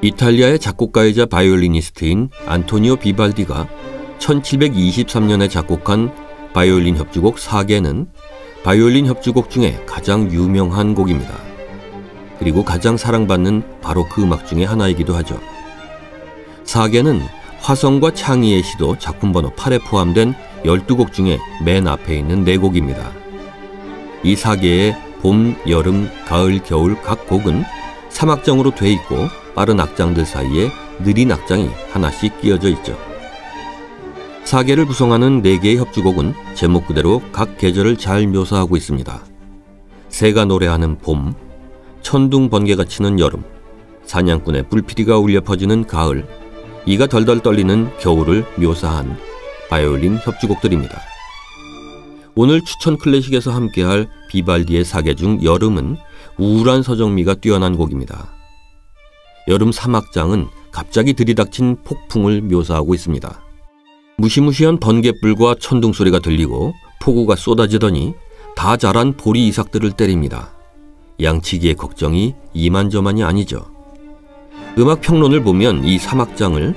이탈리아의 작곡가이자 바이올리니스트인 안토니오 비발디가 1723년에 작곡한 바이올린 협주곡 4개는 바이올린 협주곡 중에 가장 유명한 곡입니다. 그리고 가장 사랑받는 바로 그 음악 중의 하나이기도 하죠. 4개는 화성과 창의의 시도 작품 번호 8에 포함된 12곡 중에 맨 앞에 있는 4곡입니다. 이 4개의 봄, 여름, 가을, 겨울 각 곡은 3악장으로 돼 있고 빠른 악장들 사이에 느린 악장이 하나씩 끼어져 있죠. 4개를 구성하는 4개의 협주곡은 제목 그대로 각 계절을 잘 묘사하고 있습니다. 새가 노래하는 봄, 천둥 번개가 치는 여름, 사냥꾼의 불피리가 울려 퍼지는 가을, 이가 덜덜 떨리는 겨울을 묘사한 바이올린 협주곡들입니다. 오늘 추천 클래식에서 함께할 비발디의 사계 중 여름은 우울한 서정미가 뛰어난 곡입니다. 여름 사막장은 갑자기 들이닥친 폭풍을 묘사하고 있습니다. 무시무시한 번개불과 천둥 소리가 들리고 폭우가 쏟아지더니 다 자란 보리 이삭들을 때립니다. 양치기의 걱정이 이만저만이 아니죠. 음악 평론을 보면 이 사막장을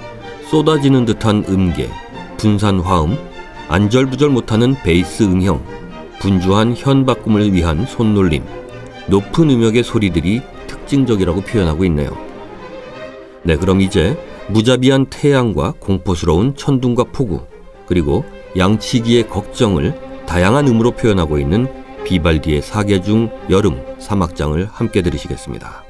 쏟아지는 듯한 음계, 분산 화음, 안절부절 못하는 베이스 음형, 분주한 현 바꿈을 위한 손놀림, 높은 음역의 소리들이 특징적이라고 표현하고 있네요. 네, 그럼 이제 무자비한 태양과 공포스러운 천둥과 폭우, 그리고 양치기의 걱정을 다양한 음으로 표현하고 있는 비발디의 사계 중 여름 사막장을 함께 들으시겠습니다.